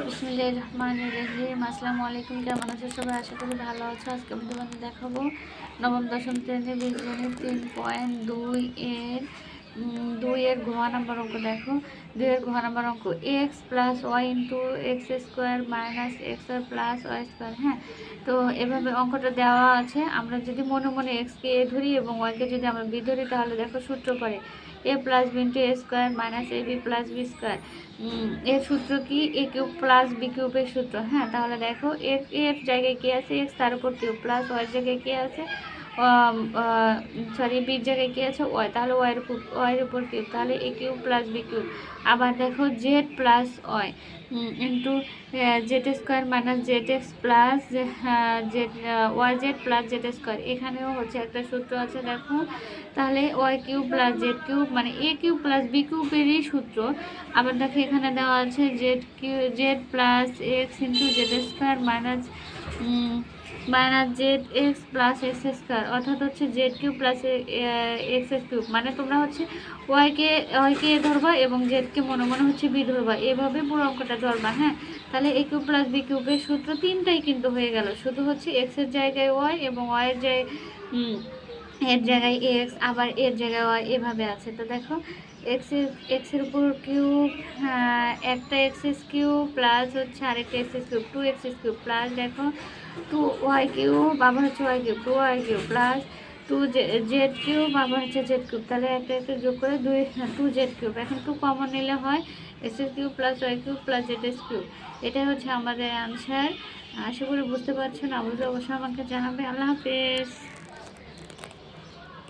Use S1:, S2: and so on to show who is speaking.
S1: রহিম আসসালামু আলাইকুম, কেমন আছো সবাই? আশা করি ভালো আছো। আজকে আমি তোমাদের দেখাবো নবম দশম শ্রেণির বীজগণিত তিন পয়েন্ট দুই এর উম, দুই এর ঘোয়া নাম্বার অঙ্ক দেখো। দুই এর ঘোয়া নাম্বার অঙ্ক X plus Y into X square minus X Y plus Y square হ্যাঁ? তো এভাবে অঙ্কটা দেওয়া আছে। আমরা যদি মনে মনে এক্সকে এ ধরি এবং ওয়াইকে যদি আমরা বি ধরি তাহলে দেখো সূত্র করে A plus B into A square minus A B plus B square এর সূত্র কি? এ কিউব প্লাস বি কিউবের সূত্র হ্যাঁ? তাহলে দেখো এর এর জায়গায় কি আছে? এক্স তার উপর কিউব প্লাস ওয়ার জায়গায় কি আছে? সরি বির জায়গায় কী আছে, ওয়াই, তাহলে উপর, ওয়াইয়ের উপর কিউব, তাহলে A cube plus B cube. আবার দেখো Z plus Y into Z square minus Z X plus Z Y Z plus Z square এখানেও হচ্ছে একটা সূত্র আছে, দেখো। তাহলে Y cube plus Z cube মানে এ কিউব প্লাস বি কিউবেরই সূত্র। আবার দেখো এখানে দেওয়া আছে Z Q Z plus X into Z square minus minus Z X plus X square অর্থাৎ হচ্ছে Z cube plus X cube মানে তোমরা হচ্ছে ওয়াইকে ওয়াইকে এ ধরবা এবং জেডকে মনে মনে হচ্ছে বি ধরবা, এভাবে পুরো অঙ্কটা ধরবা হ্যাঁ? তাহলে এ কিউব প্লাস বি কিউবের সূত্র তিনটাই কিন্তু হয়ে গেল, শুধু হচ্ছে এক্সের জায়গায় ওয়াই এবং ওয়াইয়ের জায়গায় এর জায়গায় এক্স আবার এর জায়গায় ওয়াই এভাবে আছে। তো দেখো এক্সের এক্সের উপর কিউব একটা এক্সেস কিউব প্লাস হচ্ছে আরেকটা X's cube two X's cube plus দেখো টু ওয়াই কিউব আবার হচ্ছে Y cube two Y cube plus two Z cube আবার হচ্ছে জেড কিউব তাহলে একটা একটা যোগ করে দুই টু জেড কিউব এখন টু কমন নিলে হয় S S cube plus Y cube plus Z S cube এটাই হচ্ছে আমাদের আনসার আশা করি বুঝতে পারছেন অবশ্যই অবশ্যই আমাকে জানাবে। আল্লাহ হাফেজ।